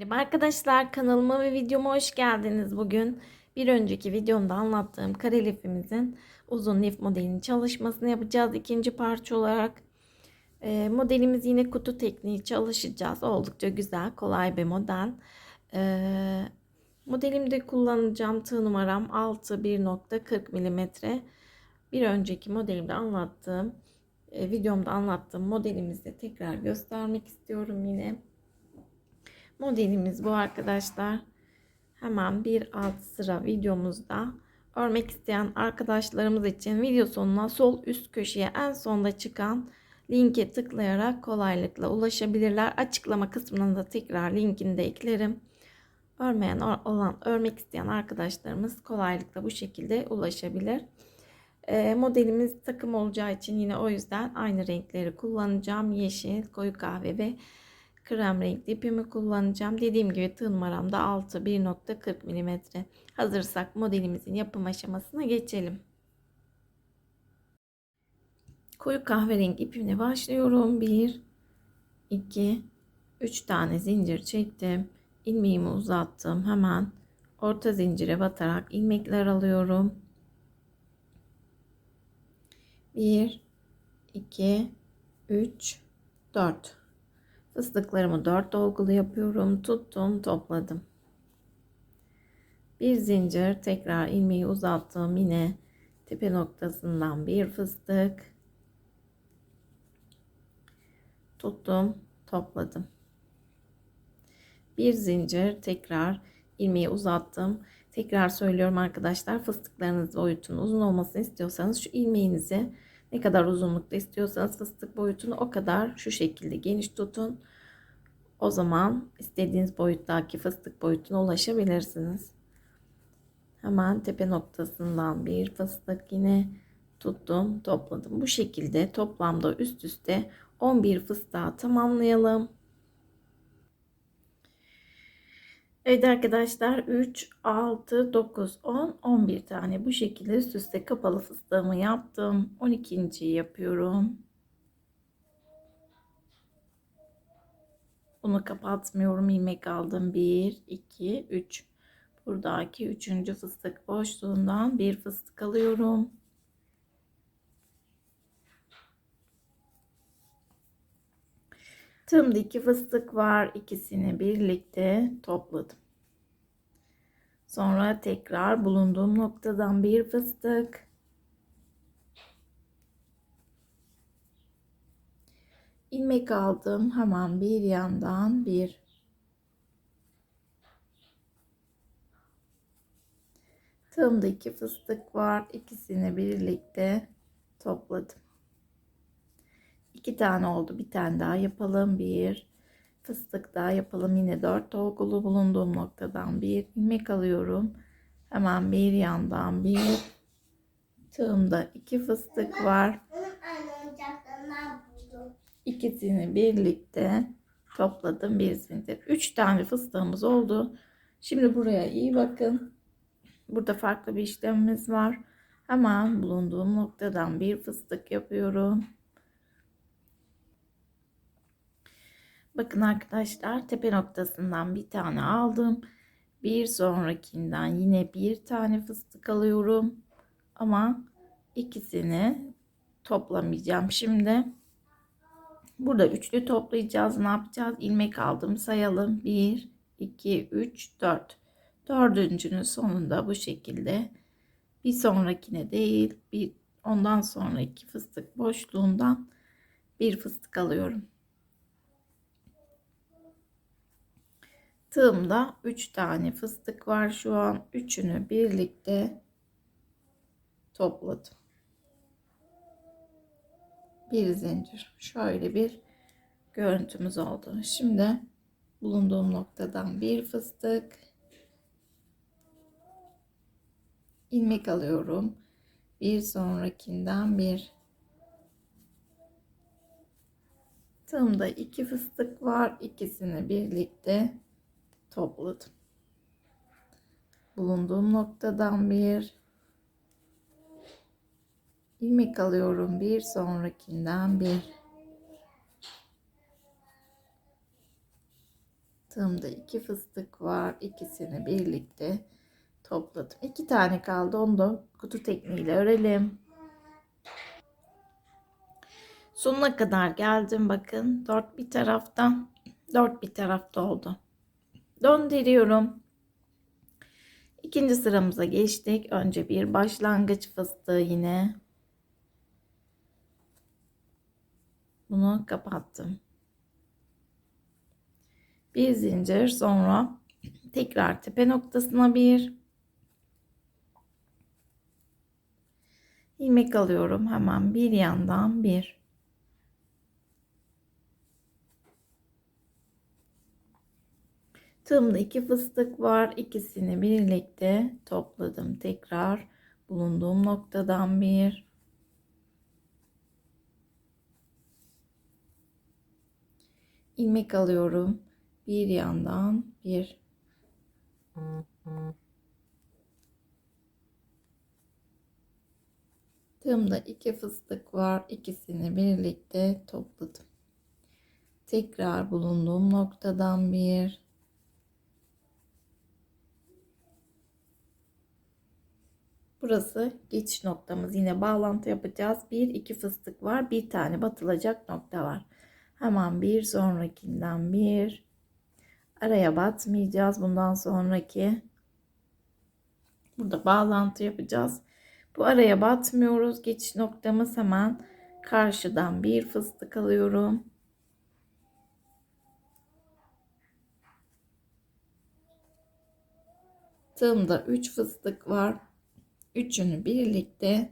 Merhaba Arkadaşlar kanalıma ve videoma hoş geldiniz. Bugün bir önceki videomda anlattığım kare lifimizin uzun lif modelinin çalışmasını yapacağız. İkinci parça olarak e, modelimiz yine kutu tekniği çalışacağız. Oldukça güzel, kolay bir model. E, modelimde kullanacağım tığ numaram 6 1.40 mm. Bir önceki modelimde anlattığım, e, videomda anlattığım modelimizi tekrar göstermek istiyorum yine. Modelimiz bu arkadaşlar. Hemen bir alt sıra videomuzda örmek isteyen arkadaşlarımız için video sonuna sol üst köşeye en sonda çıkan linke tıklayarak kolaylıkla ulaşabilirler. Açıklama kısmına da tekrar linkini de eklerim. Örmeyen olan örmek isteyen arkadaşlarımız kolaylıkla bu şekilde ulaşabilir. E, modelimiz takım olacağı için yine o yüzden aynı renkleri kullanacağım. Yeşil, koyu kahve ve krem renkli ipimi kullanacağım. Dediğim gibi tığ numaram da 6 1.40 mm. Hazırsak modelimizin yapım aşamasına geçelim. Koyu kahverengi ipimle başlıyorum. 1 2 3 tane zincir çektim. ilmeğimi uzattım. Hemen orta zincire batarak ilmekler alıyorum. 1 2 3 4 Fıstıklarımı 4 dolgulu yapıyorum. Tuttum, topladım. Bir zincir tekrar ilmeği uzattım. Yine tepe noktasından bir fıstık. Tuttum, topladım. Bir zincir tekrar ilmeği uzattım. Tekrar söylüyorum arkadaşlar fıstıklarınız boyutun uzun olmasını istiyorsanız şu ilmeğinizi ne kadar uzunlukta istiyorsanız fıstık boyutunu o kadar şu şekilde geniş tutun. O zaman istediğiniz boyuttaki fıstık boyutuna ulaşabilirsiniz. Hemen tepe noktasından bir fıstık yine tuttum, topladım. Bu şekilde toplamda üst üste 11 fıstığa tamamlayalım. Evet arkadaşlar 3, 6, 9, 10, 11 tane bu şekilde üst üste kapalı fıstığımı yaptım. 12. yapıyorum. Bunu kapatmıyorum. ilmek aldım. 1, 2, 3. Buradaki üçüncü fıstık boşluğundan bir fıstık alıyorum. Tığımda iki fıstık var. İkisini birlikte topladım. Sonra tekrar bulunduğum noktadan bir fıstık. ilmek aldım. Hemen bir yandan bir Tığımda iki fıstık var. İkisini birlikte topladım. İki tane oldu. Bir tane daha yapalım. Bir fıstık daha yapalım. Yine dört dolgulu bulunduğum noktadan bir ilmek alıyorum. Hemen bir yandan bir tığımda iki fıstık var. İkisini birlikte topladım bir zincir. Üç tane fıstığımız oldu. Şimdi buraya iyi bakın. Burada farklı bir işlemimiz var. Hemen bulunduğum noktadan bir fıstık yapıyorum. Bakın arkadaşlar tepe noktasından bir tane aldım. Bir sonrakinden yine bir tane fıstık alıyorum. Ama ikisini toplamayacağım şimdi. Burada üçlü toplayacağız. Ne yapacağız? İlmek aldım. Sayalım. 1, 2, 3, 4. Dördüncünün sonunda bu şekilde bir sonrakine değil bir ondan sonraki fıstık boşluğundan bir fıstık alıyorum. Tığımda 3 tane fıstık var şu an. Üçünü birlikte topladım bir zincir. Şöyle bir görüntümüz oldu. Şimdi bulunduğum noktadan bir fıstık ilmek alıyorum. Bir sonrakinden bir tığımda iki fıstık var. İkisini birlikte topladım. Bulunduğum noktadan bir ilmek alıyorum bir sonrakinden bir Tığımda iki fıstık var. İkisini birlikte topladım. İki tane kaldı. Onu da kutu tekniğiyle örelim. Sonuna kadar geldim. Bakın dört bir taraftan dört bir tarafta oldu. Döndürüyorum. İkinci sıramıza geçtik. Önce bir başlangıç fıstığı yine. Bunu kapattım. Bir zincir sonra tekrar tepe noktasına bir ilmek alıyorum. Hemen bir yandan bir. Tığımda iki fıstık var. İkisini birlikte topladım. Tekrar bulunduğum noktadan bir. ilmek alıyorum. Bir yandan bir. Tığımda iki fıstık var. İkisini birlikte topladım. Tekrar bulunduğum noktadan bir. Burası geçiş noktamız. Yine bağlantı yapacağız. Bir iki fıstık var. Bir tane batılacak nokta var. Hemen bir sonrakinden bir. Araya batmayacağız. Bundan sonraki burada bağlantı yapacağız. Bu araya batmıyoruz. Geçiş noktamız hemen karşıdan bir fıstık alıyorum. Tığımda 3 fıstık var. Üçünü birlikte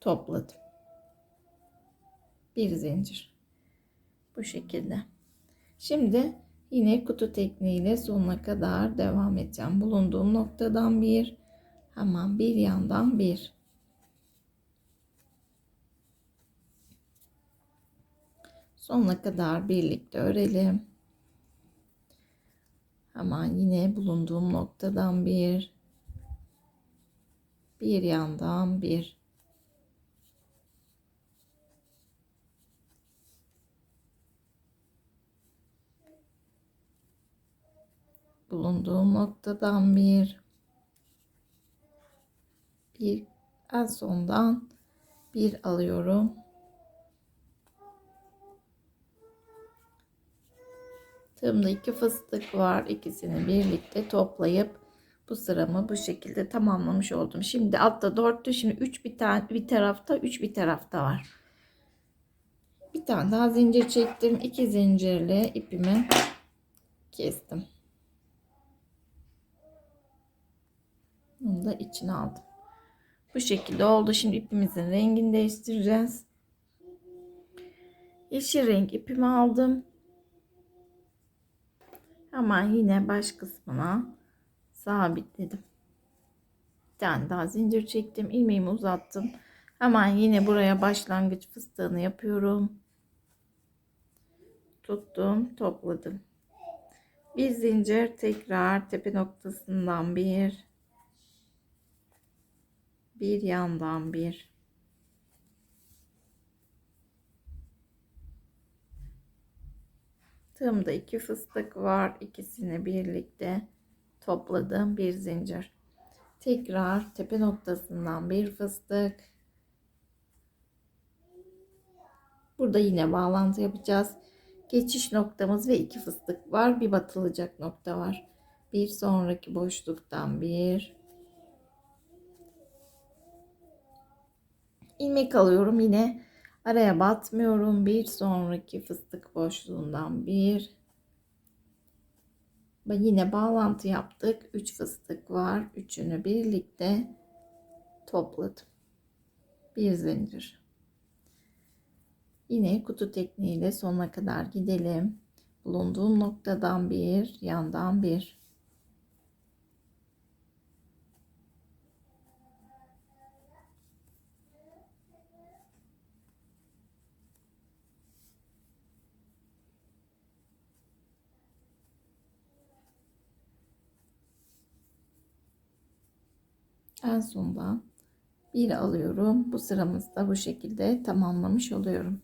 topladım. Bir zincir. Bu şekilde. Şimdi yine kutu tekniğiyle sonuna kadar devam edeceğim. Bulunduğum noktadan bir, hemen bir yandan bir. Sonuna kadar birlikte örelim. Hemen yine bulunduğum noktadan bir, bir yandan bir. bulunduğum noktadan bir bir en sondan bir alıyorum. Tığımda iki fıstık var. İkisini birlikte toplayıp bu sıramı bu şekilde tamamlamış oldum. Şimdi altta dörttü. Şimdi üç bir tane bir tarafta, üç bir tarafta var. Bir tane daha zincir çektim. iki zincirle ipimi kestim. Bunu da içine aldım. Bu şekilde oldu. Şimdi ipimizin rengini değiştireceğiz. Yeşil renk ipimi aldım. Hemen yine baş kısmına sabitledim. Bir tane daha zincir çektim. ilmeğimi uzattım. Hemen yine buraya başlangıç fıstığını yapıyorum. Tuttum, topladım. Bir zincir tekrar tepe noktasından bir bir yandan bir tığımda iki fıstık var ikisini birlikte topladım bir zincir. Tekrar tepe noktasından bir fıstık. Burada yine bağlantı yapacağız. Geçiş noktamız ve iki fıstık var. Bir batılacak nokta var. Bir sonraki boşluktan bir. İlmek alıyorum yine. Araya batmıyorum. Bir sonraki fıstık boşluğundan bir yine bağlantı yaptık. 3 fıstık var. Üçünü birlikte topladım. Bir zincir. Yine kutu tekniğiyle sonuna kadar gidelim. Bulunduğum noktadan bir yandan bir en sondan bir alıyorum. Bu sıramızda bu şekilde tamamlamış oluyorum.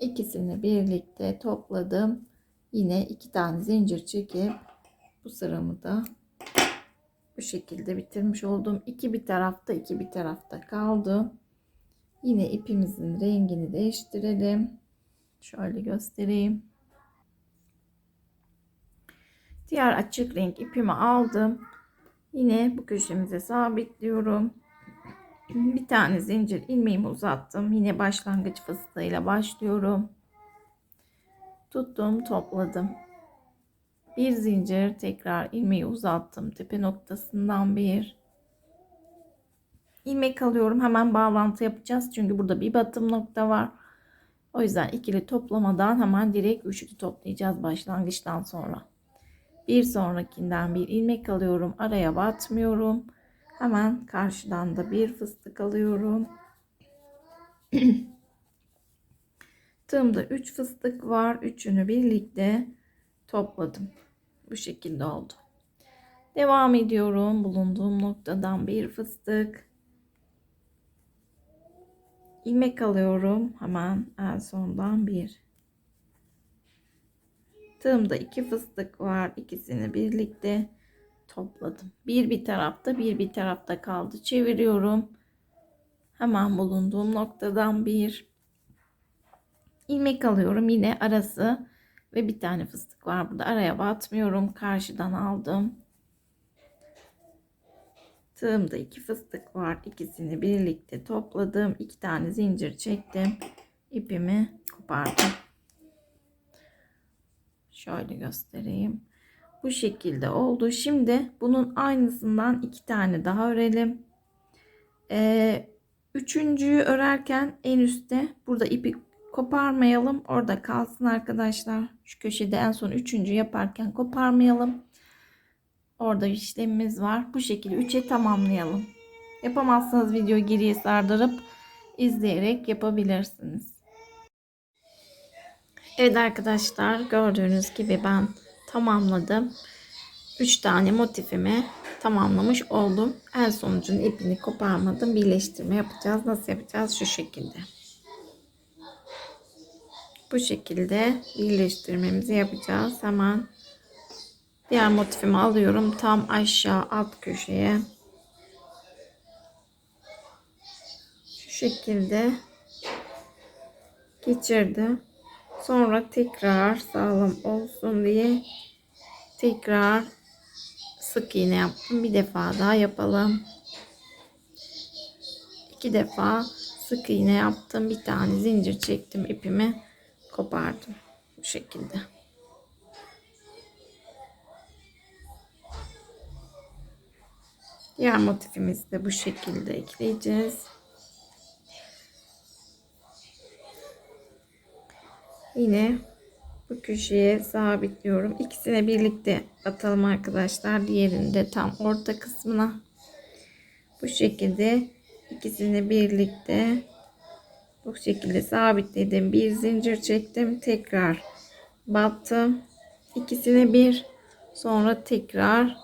İkisini birlikte topladım. Yine iki tane zincir çekip bu sıramı da bu şekilde bitirmiş oldum. İki bir tarafta iki bir tarafta kaldı. Yine ipimizin rengini değiştirelim. Şöyle göstereyim. Diğer açık renk ipimi aldım. Yine bu köşemize sabitliyorum. Bir tane zincir ilmeğimi uzattım. Yine başlangıç fıstığıyla başlıyorum. Tuttum, topladım. Bir zincir tekrar ilmeği uzattım. Tepe noktasından bir ilmek alıyorum. Hemen bağlantı yapacağız. Çünkü burada bir batım nokta var. O yüzden ikili toplamadan hemen direkt üçlü toplayacağız başlangıçtan sonra. Bir sonrakinden bir ilmek alıyorum. Araya batmıyorum. Hemen karşıdan da bir fıstık alıyorum. Tığımda 3 fıstık var. Üçünü birlikte topladım. Bu şekilde oldu. Devam ediyorum. Bulunduğum noktadan bir fıstık. ilmek alıyorum. Hemen en sondan bir. Tığımda iki fıstık var. İkisini birlikte topladım. Bir bir tarafta bir bir tarafta kaldı. Çeviriyorum. Hemen bulunduğum noktadan bir ilmek alıyorum. Yine arası ve bir tane fıstık var burada. Araya batmıyorum. Karşıdan aldım. Tığımda iki fıstık var. İkisini birlikte topladım. İki tane zincir çektim. İpimi kopardım. Şöyle göstereyim. Bu şekilde oldu. Şimdi bunun aynısından iki tane daha örelim. Ee, üçüncüyü örerken en üstte burada ipi koparmayalım. Orada kalsın arkadaşlar. Şu köşede en son üçüncü yaparken koparmayalım. Orada işlemimiz var. Bu şekilde üçe tamamlayalım. Yapamazsanız videoyu geriye sardırıp izleyerek yapabilirsiniz. Evet arkadaşlar gördüğünüz gibi ben tamamladım. 3 tane motifimi tamamlamış oldum. En sonucun ipini koparmadım. Birleştirme yapacağız. Nasıl yapacağız? Şu şekilde. Bu şekilde birleştirmemizi yapacağız. Hemen diğer motifimi alıyorum. Tam aşağı alt köşeye. Şu şekilde geçirdim. Sonra tekrar sağlam olsun diye tekrar sık iğne yaptım. Bir defa daha yapalım. İki defa sık iğne yaptım. Bir tane zincir çektim. ipimi kopardım. Bu şekilde. Diğer motifimizi de bu şekilde ekleyeceğiz. Yine bu köşeye sabitliyorum. İkisine birlikte atalım arkadaşlar. Diğerini de tam orta kısmına. Bu şekilde ikisini birlikte bu şekilde sabitledim. Bir zincir çektim. Tekrar battım. İkisine bir sonra tekrar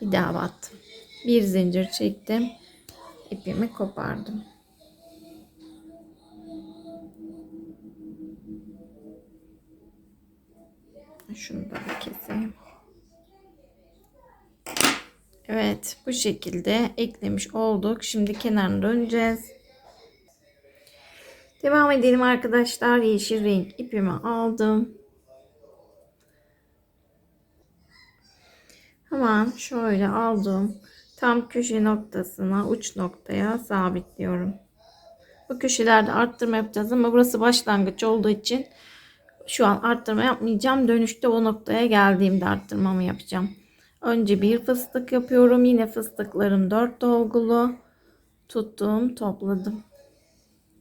bir daha battım. Bir zincir çektim. ipimi kopardım. Şunu da bir keseyim. Evet bu şekilde eklemiş olduk. Şimdi kenarını döneceğiz. Devam edelim arkadaşlar. Yeşil renk ipimi aldım. Hemen şöyle aldım. Tam köşe noktasına uç noktaya sabitliyorum. Bu köşelerde arttırma yapacağız ama burası başlangıç olduğu için şu an arttırma yapmayacağım. Dönüşte o noktaya geldiğimde arttırmamı yapacağım. Önce bir fıstık yapıyorum. Yine fıstıklarım 4 dolgulu. Tuttum, topladım.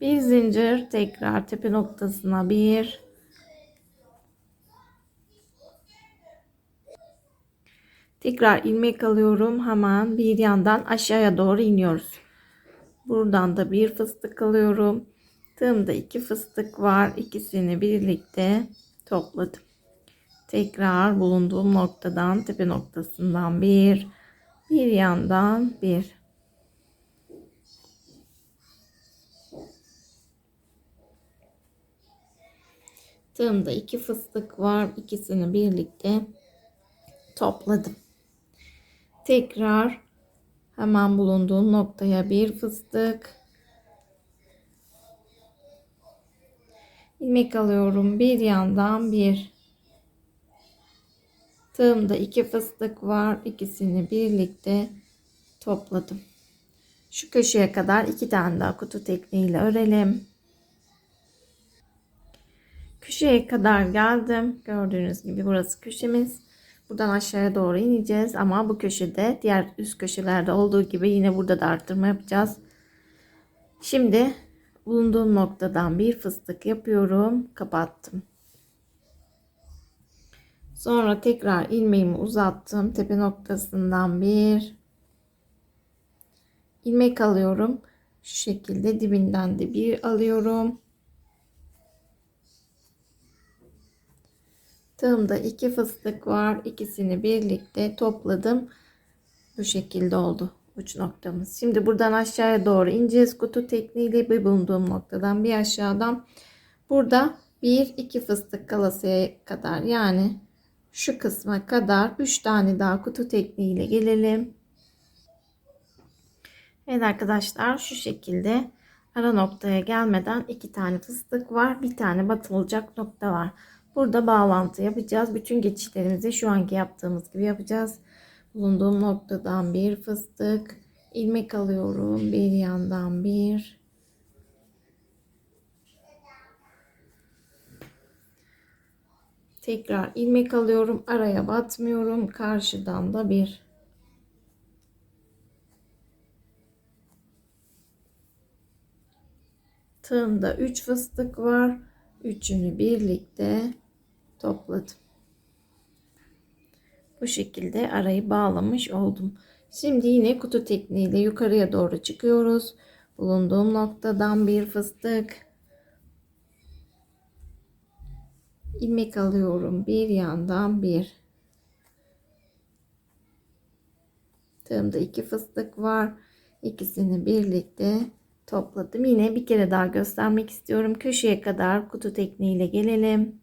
Bir zincir tekrar tepe noktasına bir. Tekrar ilmek alıyorum. Hemen bir yandan aşağıya doğru iniyoruz. Buradan da bir fıstık alıyorum. Tığımda iki fıstık var. İkisini birlikte topladım. Tekrar bulunduğum noktadan tepe noktasından bir bir yandan bir Tığımda iki fıstık var. İkisini birlikte topladım. Tekrar hemen bulunduğum noktaya bir fıstık. İlmek alıyorum. Bir yandan bir. Tığımda iki fıstık var. İkisini birlikte topladım. Şu köşeye kadar iki tane daha kutu tekniğiyle örelim. Köşeye kadar geldim. Gördüğünüz gibi burası köşemiz. Buradan aşağıya doğru ineceğiz ama bu köşede diğer üst köşelerde olduğu gibi yine burada da arttırma yapacağız. Şimdi bulunduğum noktadan bir fıstık yapıyorum. Kapattım. Sonra tekrar ilmeğimi uzattım. Tepe noktasından bir ilmek alıyorum. Şu şekilde dibinden de bir alıyorum. Tığımda iki fıstık var. İkisini birlikte topladım. Bu şekilde oldu uç noktamız. Şimdi buradan aşağıya doğru ineceğiz. Kutu tekniğiyle bir bulunduğum noktadan bir aşağıdan. Burada bir iki fıstık kalasıya kadar yani şu kısma kadar 3 tane daha kutu tekniğiyle gelelim. Evet arkadaşlar şu şekilde ara noktaya gelmeden iki tane fıstık var. Bir tane batılacak nokta var. Burada bağlantı yapacağız. Bütün geçişlerimizi şu anki yaptığımız gibi yapacağız. Bulunduğum noktadan bir fıstık. ilmek alıyorum. Bir yandan bir. Tekrar ilmek alıyorum. Araya batmıyorum. Karşıdan da bir. Tığımda 3 fıstık var. Üçünü birlikte topladım. Bu şekilde arayı bağlamış oldum. Şimdi yine kutu tekniğiyle yukarıya doğru çıkıyoruz. Bulunduğum noktadan bir fıstık. ilmek alıyorum. Bir yandan bir. Tığımda iki fıstık var. İkisini birlikte topladım. Yine bir kere daha göstermek istiyorum. Köşeye kadar kutu tekniğiyle gelelim.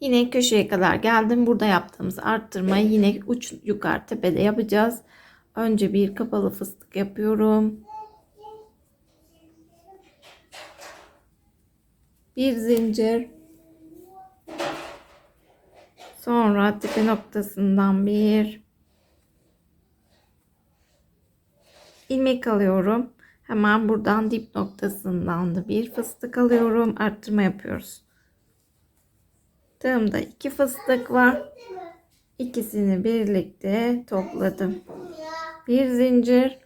Yine köşeye kadar geldim. Burada yaptığımız arttırmayı yine uç yukarı tepede yapacağız. Önce bir kapalı fıstık yapıyorum. Bir zincir. Sonra tepe noktasından bir ilmek alıyorum. Hemen buradan dip noktasından da bir fıstık alıyorum. Arttırma yapıyoruz. Tığımda iki fıstık var. İkisini birlikte topladım. Bir zincir.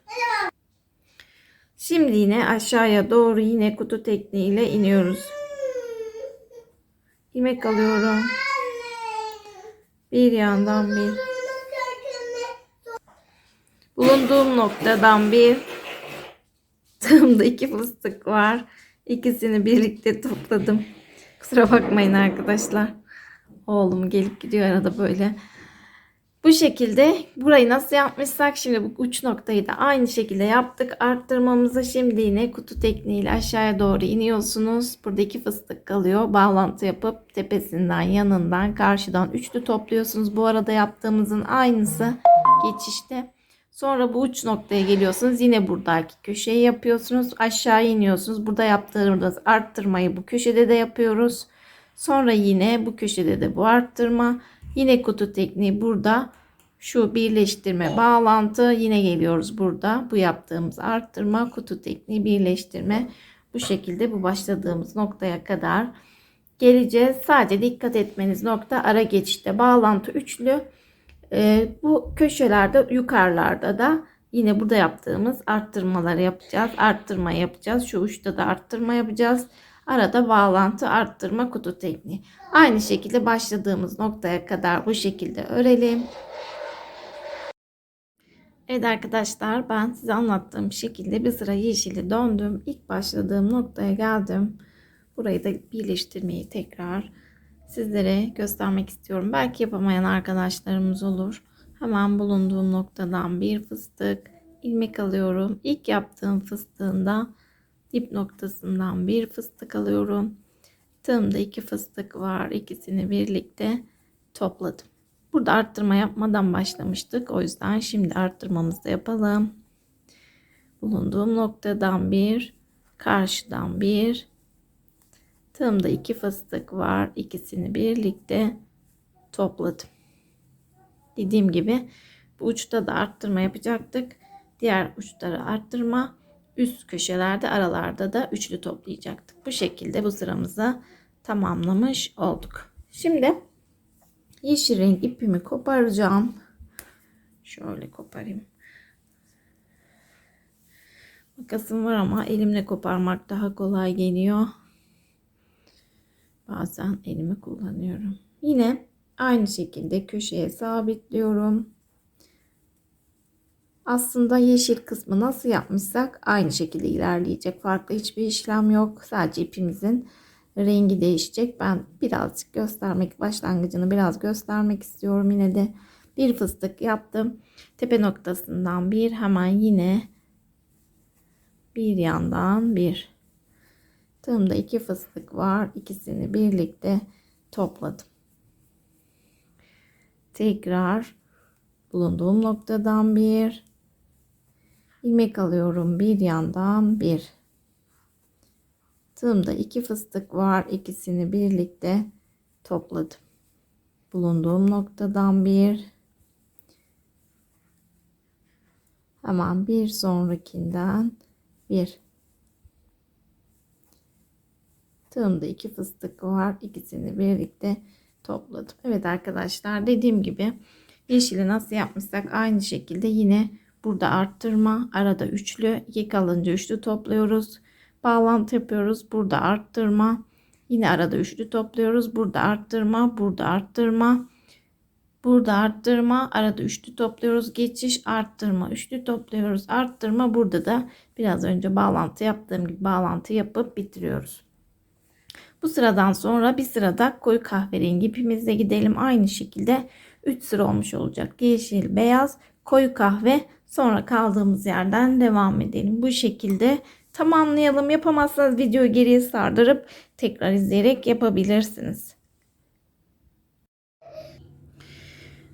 Şimdi yine aşağıya doğru yine kutu tekniğiyle iniyoruz. İlmek alıyorum. Bir yandan bir. Bulunduğum noktadan bir. Tığımda iki fıstık var. İkisini birlikte topladım. Kusura bakmayın arkadaşlar. Oğlum gelip gidiyor arada böyle. Bu şekilde burayı nasıl yapmışsak şimdi bu uç noktayı da aynı şekilde yaptık. Arttırmamızı şimdi yine kutu tekniğiyle aşağıya doğru iniyorsunuz. Burada iki fıstık kalıyor. Bağlantı yapıp tepesinden yanından karşıdan üçlü topluyorsunuz. Bu arada yaptığımızın aynısı geçişte. Sonra bu uç noktaya geliyorsunuz. Yine buradaki köşeyi yapıyorsunuz. Aşağı iniyorsunuz. Burada yaptığımız arttırmayı bu köşede de yapıyoruz. Sonra yine bu köşede de bu arttırma. Yine kutu tekniği burada. Şu birleştirme bağlantı yine geliyoruz burada. Bu yaptığımız arttırma kutu tekniği birleştirme. Bu şekilde bu başladığımız noktaya kadar geleceğiz. Sadece dikkat etmeniz nokta ara geçişte bağlantı üçlü. Ee, bu köşelerde yukarılarda da yine burada yaptığımız arttırmaları yapacağız. Arttırma yapacağız. Şu uçta da arttırma yapacağız. Arada bağlantı arttırma kutu tekniği. Aynı şekilde başladığımız noktaya kadar bu şekilde örelim. Evet arkadaşlar ben size anlattığım şekilde bir sıra yeşili döndüm. İlk başladığım noktaya geldim. Burayı da birleştirmeyi tekrar sizlere göstermek istiyorum. Belki yapamayan arkadaşlarımız olur. Hemen bulunduğum noktadan bir fıstık ilmek alıyorum. İlk yaptığım fıstığında dip noktasından bir fıstık alıyorum. Tığımda iki fıstık var. İkisini birlikte topladım. Burada arttırma yapmadan başlamıştık. O yüzden şimdi arttırmamızı da yapalım. Bulunduğum noktadan bir, karşıdan bir. Tığımda iki fıstık var. İkisini birlikte topladım. Dediğim gibi bu uçta da arttırma yapacaktık. Diğer uçları arttırma. Üst köşelerde aralarda da üçlü toplayacaktık. Bu şekilde bu sıramızı tamamlamış olduk. Şimdi yeşil renk ipimi koparacağım. Şöyle koparayım. Makasım var ama elimle koparmak daha kolay geliyor. Bazen elimi kullanıyorum. Yine aynı şekilde köşeye sabitliyorum. Aslında yeşil kısmı nasıl yapmışsak aynı şekilde ilerleyecek. Farklı hiçbir işlem yok. Sadece ipimizin rengi değişecek. Ben birazcık göstermek başlangıcını biraz göstermek istiyorum. Yine de bir fıstık yaptım. Tepe noktasından bir hemen yine bir yandan bir. Tığımda iki fıstık var. İkisini birlikte topladım. Tekrar bulunduğum noktadan bir ilmek alıyorum bir yandan bir. Tığımda iki fıstık var ikisini birlikte topladım. Bulunduğum noktadan bir. Hemen bir sonrakinden bir. Tığımda iki fıstık var ikisini birlikte topladım. Evet arkadaşlar dediğim gibi yeşili nasıl yapmışsak aynı şekilde yine Burada arttırma, arada üçlü, iki kalınca üçlü topluyoruz. Bağlantı yapıyoruz. Burada arttırma, yine arada üçlü topluyoruz. Burada arttırma, burada arttırma. Burada arttırma, arada üçlü topluyoruz. Geçiş, arttırma, üçlü topluyoruz. Arttırma, burada da biraz önce bağlantı yaptığım gibi bağlantı yapıp bitiriyoruz. Bu sıradan sonra bir sırada koyu kahverengi ipimizle gidelim. Aynı şekilde 3 sıra olmuş olacak. Yeşil, beyaz, koyu kahve Sonra kaldığımız yerden devam edelim. Bu şekilde tamamlayalım. Yapamazsanız videoyu geriye sardırıp tekrar izleyerek yapabilirsiniz.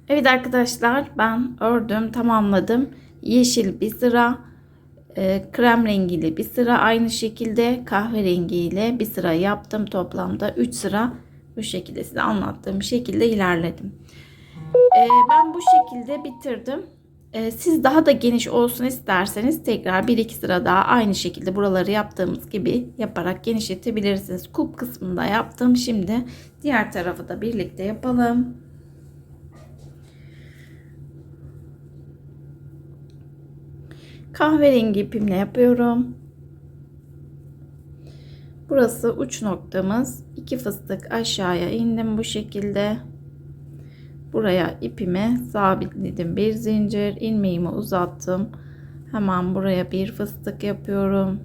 Evet arkadaşlar ben ördüm tamamladım. Yeşil bir sıra e, krem rengiyle bir sıra aynı şekilde kahverengiyle bir sıra yaptım. Toplamda 3 sıra bu şekilde size anlattığım şekilde ilerledim. E, ben bu şekilde bitirdim. Ee, siz daha da geniş olsun isterseniz tekrar bir iki sıra daha aynı şekilde buraları yaptığımız gibi yaparak genişletebilirsiniz. Kulp kısmında yaptım. Şimdi diğer tarafı da birlikte yapalım. Kahverengi ipimle yapıyorum. Burası uç noktamız. İki fıstık aşağıya indim bu şekilde. Buraya ipimi sabitledim. Bir zincir ilmeğimi uzattım. Hemen buraya bir fıstık yapıyorum.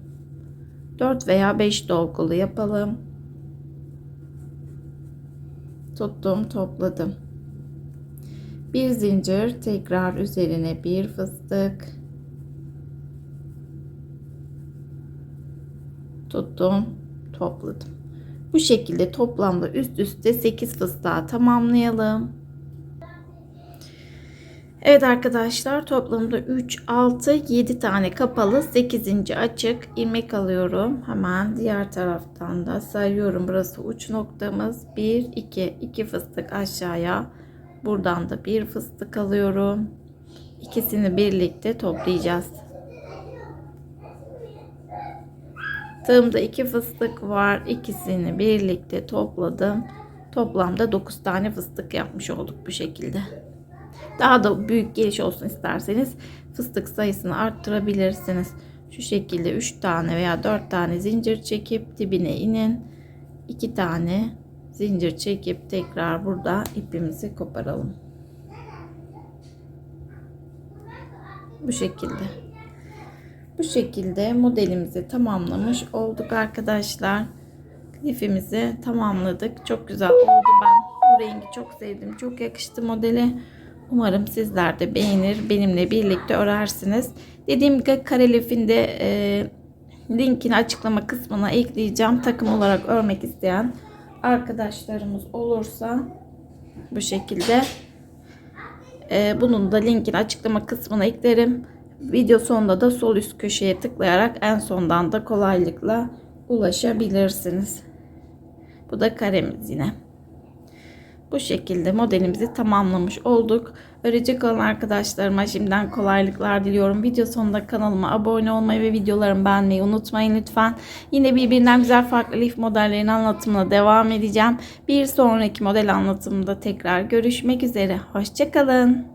4 veya 5 dolgulu yapalım. Tuttum, topladım. Bir zincir, tekrar üzerine bir fıstık. Tuttum, topladım. Bu şekilde toplamda üst üste 8 fıstığa tamamlayalım. Evet arkadaşlar toplamda 3, 6, 7 tane kapalı 8. açık ilmek alıyorum. Hemen diğer taraftan da sayıyorum. Burası uç noktamız. 1, 2, 2 fıstık aşağıya. Buradan da bir fıstık alıyorum. İkisini birlikte toplayacağız. Tığımda 2 fıstık var. İkisini birlikte topladım. Toplamda 9 tane fıstık yapmış olduk bu şekilde. Daha da büyük geliş olsun isterseniz fıstık sayısını arttırabilirsiniz. Şu şekilde 3 tane veya 4 tane zincir çekip dibine inin. 2 tane zincir çekip tekrar burada ipimizi koparalım. Bu şekilde. Bu şekilde modelimizi tamamlamış olduk arkadaşlar. Klifimizi tamamladık. Çok güzel oldu ben. Bu rengi çok sevdim. Çok yakıştı modele. Umarım sizler de beğenir. Benimle birlikte örersiniz. Dediğim gibi karelifinde e, linkini açıklama kısmına ekleyeceğim. Takım olarak örmek isteyen arkadaşlarımız olursa bu şekilde e, bunun da linkini açıklama kısmına eklerim. Video sonunda da sol üst köşeye tıklayarak en sondan da kolaylıkla ulaşabilirsiniz. Bu da karemiz yine. Bu şekilde modelimizi tamamlamış olduk. Örecek olan arkadaşlarıma şimdiden kolaylıklar diliyorum. Video sonunda kanalıma abone olmayı ve videolarımı beğenmeyi unutmayın lütfen. Yine birbirinden güzel farklı lif modellerin anlatımına devam edeceğim. Bir sonraki model anlatımında tekrar görüşmek üzere. Hoşçakalın.